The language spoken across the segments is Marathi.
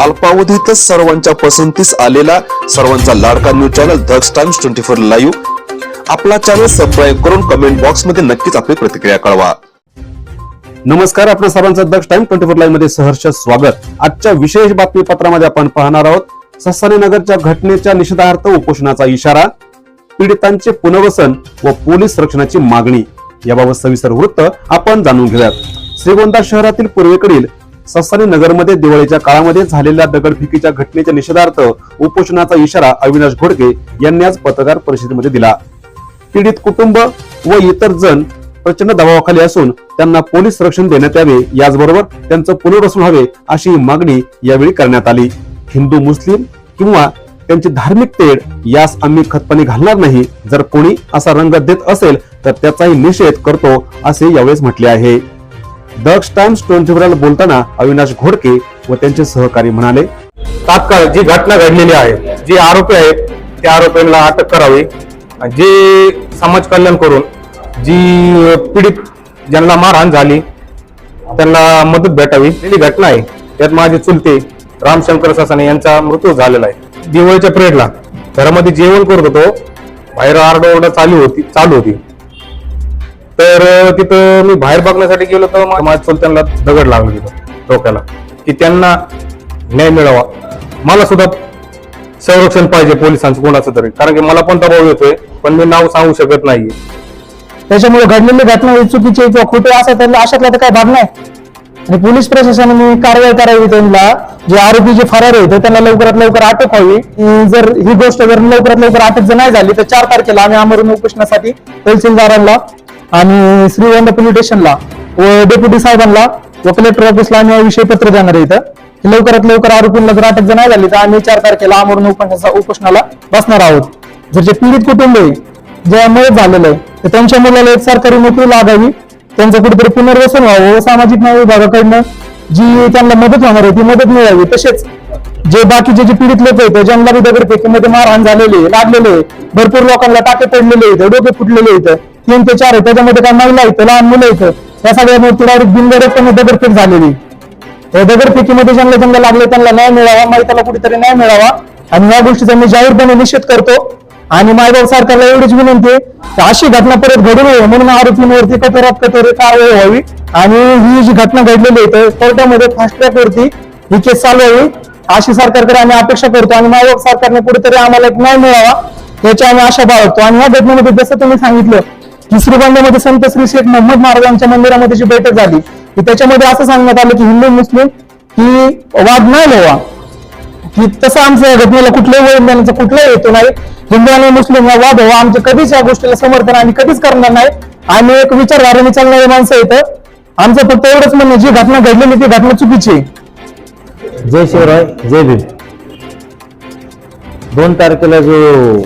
अल्पावधीतच सर्वांच्या पसंतीस आलेला सर्वांचा लाडका news channel Daksh Times twenty four live. आपला चॅनल सबस्क्राईब करून कमेंट बॉक्समध्ये नक्कीच आपली प्रतिक्रिया कळवा. नमस्कार आपल्या सर्वांचं दक्ष टाइम ट्वेंटी फोर लाईव्हमध्ये सहर्ष स्वागत. आजच्या विशेष बातमीपत्रामध्ये आपण पाहणार आहोत ससाने नगरच्या घटनेच्या निषेधार्थ उपोषणाचा इशारा पीडितांचे पुनर्वसन व पोलीस रक्षणाची मागणी. याबाबत सविस्तर वृत्त आपण जाणून घेऊयात. श्रीगोंदा शहरातील पूर्वेकडील ससानी नगरमध्ये दिवाळीच्या काळामध्ये झालेल्या दगडफेकीच्या घटनेच्या निषेधार्थ उपोषणाचा इशारा अविनाश घोडके यांनी आज पत्रकार परिषदेमध्ये दिला. पीडित कुटुंब व इतर जण प्रचंड दबावाखाली असून त्यांना पोलीस संरक्षण देण्यात यावे याचबरोबर त्यांचं पुनर्वसन व्हावे अशी मागणी यावेळी करण्यात आली. हिंदू मुस्लिम किंवा त्यांची धार्मिक तेढ यास आम्ही खतपाणी घालणार नाही. जर कोणी असा रंग देत असेल तर त्याचाही निषेध करतो असे यावेळेस म्हटले आहे. डक्स टाइम्स ट्वेंटी बोलताना अविनाश घोडके व त्यांचे सहकारी म्हणाले तात्काळ जी घटना घडलेली आहे जे आरोपी आहेत त्या आरोपींना अटक करावी. जे समाज कल्याण करून जी पीडित ज्यांना मारहाण झाली त्यांना मदत भेटावी. ही घटना आहे. त्यात माझे चुलते रामशंकर ससाने यांचा मृत्यू झालेला आहे. दिवाळीच्या पिरियडला घरामध्ये जेवण करत होतो. बाहेर आरडाओरडा चालू होती चालू होती. तर तिथं मी बाहेर बघण्यासाठी गेलो तर माझ्या चुलत्यांना दगड लागला तिथं डोक्याला की त्यांना न्याय मिळावा. मला सुद्धा संरक्षण पाहिजे पोलिसांचं कोणाचं तरी. कारण की मला पण दबाव येतोय पण मी नाव सांगू शकत नाहीये. त्याच्यामुळे घडलेली घटना ही चुकीची आहे किंवा खोटे असं त्यांना अशातला तर काही भाग नाही. आणि पोलीस प्रशासनाने कारवाई करावी त्यांना. जे आरोपी जे फरार होते त्यांना लवकरात लवकर अटक व्हावी. जर ही गोष्ट जर लवकरात लवकर अटक जर नाही झाली तर चार तारखेला आम्ही आमरण उपोषणासाठी तहसीलदारांना आणि श्रीगोंदा पोलीस स्टेशनला व डेप्युटी साहेबांना व कलेक्टर ऑफिसला आम्ही याविषयी पत्र देणार आहे इथं. लवकरात लवकर आरोपींना जर अटक जर नाही झाली तर आम्ही चार तारखेला आमरण उपोषणाचा उपोषणाला बसणार आहोत. जर जे पीडित कुटुंब आहे जे मदत झालेलं आहे तर त्यांच्या मुलाला एक सरकारी नोकरी लागावी. त्यांचं कुठेतरी पुनर्वसन व्हावं व सामाजिक न्याय विभागाकडनं जी त्यांना मदत होणार आहे ती मदत मिळावी. तसेच जे बाकीचे जे पीडित लोक आहेत ज्यांना दगडफेकीमध्ये मारहाण झालेली आहे, लागलेले भरपूर लोकांना टाके पडलेले आहेत डोके फुटलेले आहेत तीन ते चार आहे त्याच्यामध्ये काय महिला आहेत लहान मुलं आहेत. त्या सगळ्या डायरेक्ट बिनगरपणे दगडफेक झालेली. दगडफेकीमध्ये ज्यांना ज्यांना लागले त्यांना न्याय मिळावा माहिताला कुठेतरी न्याय मिळावा. आणि या गोष्टीचा मी जाहीरपणे निषेध करतो. आणि मायबाब सरकारला एवढीच विनंती आहे की अशी घटना परत घडू नये म्हणून आरोपींवरती कठोरात कठोर कारवाई व्हावी. आणि ही जी घटना घडलेली आहे तर कोर्टामध्ये फास्ट ट्रॅक वरती ही केस चालवावी अशी सरकारकडे आम्ही अपेक्षा करतो आणि मायबाब सरकारने कुठेतरी आम्हाला एक न्याय मिळावा याची आम्ही आशा बाळगतो. आणि या घटनेमध्ये जसं तुम्ही सांगितलं की श्रीगोंद्यामध्ये संत श्री शेख मोहम्मद महाराजांच्या मंदिरामध्ये जी बैठक झाली की त्याच्यामध्ये असं सांगण्यात आलं की हिंदू मुस्लिम ही वाद नाही व्हावा की तसं आमचं या घटनेला कुठल्याही वळण देण्याचा कुठलाही हेतू नाही. हिंदू आणि मुस्लिम हा वाद व्हावा आमचं कधीच या गोष्टीला समर्थन आम्ही कधीच करणार नाही. आम्ही एक विचारधारेने चालणारी माणसं येतं आमचं फक्त एवढंच म्हणणं जी घटना घडलेली ती घटना चुकीची आहे. जय शिवराय जय भीम. दोन तारखेला जो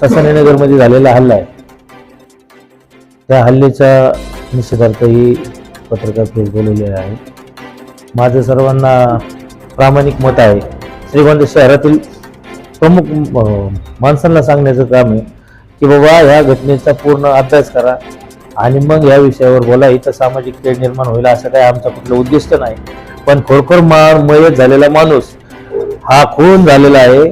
ससानेनगरमध्ये झालेला हल्ला आहे त्या हल्लीचा निषेधार्थ ही पत्रकार फेस बोलवलेले आहे. माझं सर्वांना प्रामाणिक मत आहे. श्रीगोंदा शहरातील प्रमुख माणसांना सांगण्याचं काम आहे की बाबा ह्या घटनेचा पूर्ण अभ्यास करा आणि मग या विषयावर बोला. इथं सामाजिक खेळ निर्माण होईल असं काही आमचा कुठलं उद्दिष्ट नाही. पण खरोखर मा मयत झालेला माणूस हा खून झालेला आहे.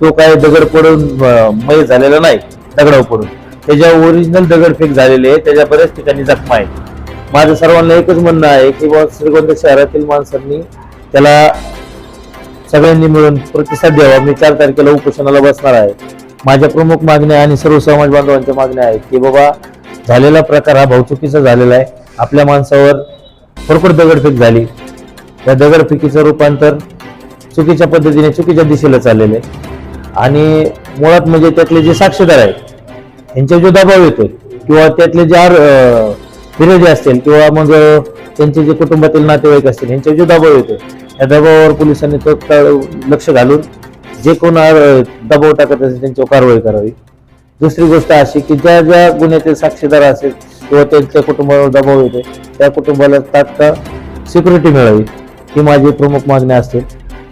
तो काय दगड पडून मय मयत झालेला नाही. दगडावर पडून. त्याच्या ओरिजिनल दगडफेक झालेली आहे त्याच्या बऱ्याच ठिकाणी जखमा आहेत. माझं सर्वांना एकच म्हणणं आहे की बाबा श्रीगोंदा शहरातील माणसांनी त्याला सगळ्यांनी मिळून प्रतिसाद द्यावा. मी चार तारखेला उपोषणाला बसणार आहे. माझ्या प्रमुख मागण्या आणि सर्व समाज बांधवांच्या मागण्या आहेत की बाबा झालेला प्रकार हा भावचुकीचा झालेला आहे. आपल्या माणसावर भरपूर दगडफेक झाली. त्या दगडफेकीचं रूपांतर चुकीच्या पद्धतीने चुकीच्या दिशेला चाललेलं आहे. आणि मुळात म्हणजे त्यातले जे साक्षीदार आहेत यांच्या जो दबाव येतोय किंवा त्यातले जे आर विरोधी असतील किंवा मग त्यांचे जे कुटुंबातील नातेवाईक असतील यांच्या जो दबाव येतोय त्या दबावावर पोलिसांनी तत्काळ लक्ष घालून जे कोण दबाव टाकत असेल त्यांच्यावर कारवाई करावी. दुसरी गोष्ट अशी की ज्या ज्या गुन्ह्यातील साक्षीदार असेल किंवा त्यांच्या कुटुंबावर दबाव येतो त्या कुटुंबाला तात्काळ सिक्युरिटी मिळावी ही माझी प्रमुख मागणी असते.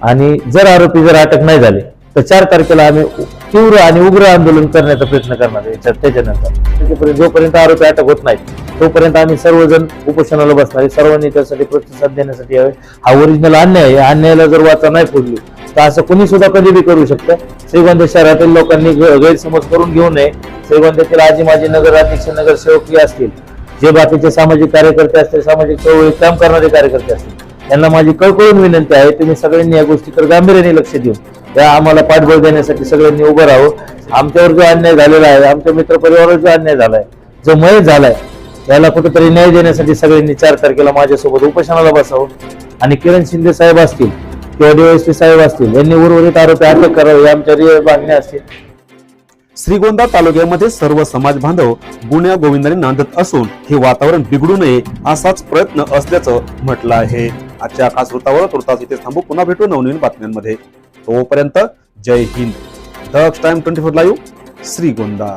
आणि जर आरोपी जर अटक नाही झाले तर चार तारखेला आम्ही तीव्र आणि उग्र आंदोलन करण्याचा प्रयत्न करणार याच्यात त्याच्यानंतर. त्याच्यापर्यंत जोपर्यंत आरोपी अटक होत नाहीत तोपर्यंत आम्ही सर्वजण उपोषणाला बसणार सर्वांनी त्यासाठी प्रतिसाद देण्यासाठी यावे. हा ओरिजिनल अन्याय आहे. अन्यायाला जर वाचा नाही फोडली तर असं कोणी सुद्धा कधी बी करू शकतं. श्रीगोंदा शहरातील लोकांनी गैरसमज करून घेऊ नये. श्रीगोंद्यातील आजी माजी नगराध्यक्ष नगरसेवक हे असतील. जे बाकीचे सामाजिक कार्यकर्ते असतील सामाजिक चळवळीत काम करणारे कार्यकर्ते असतील. यांना माझी कळकळून विनंती आहे तुम्ही सगळ्यांनी या गोष्टीकडे गांभीर्याने लक्ष देऊन त्या आम्हाला पाठबळ देण्यासाठी सगळ्यांनी उभं राहावं. आमच्यावर जो अन्याय झालेला आहे आमच्या मित्रपरिवारावर जो अन्याय झालाय जो मय झालाय त्याला कुठेतरी न्याय देण्यासाठी सगळ्यांनी चार तारखेला माझ्यासोबत उपोषणाला बसावं. आणि किरण शिंदे साहेब असतील किंवा डीएसपी साहेब असतील यांनी उर्वरित आरोपी अटक करावे आमच्या मागण्या असतील. श्रीगोंदा तालुक्यामध्ये सर्व समाज बांधव गुण्या गोविंदाने नांदत असून हे वातावरण बिघडू नये असाच प्रयत्न असल्याचं म्हटलं आहे. आजच्या खास वृत्तावर तुर्तास इथे थांबू. पुन्हा भेटू नवनवीन बातम्यांमध्ये. तोपर्यंत जय Hind. The time twenty four live Shrigonda.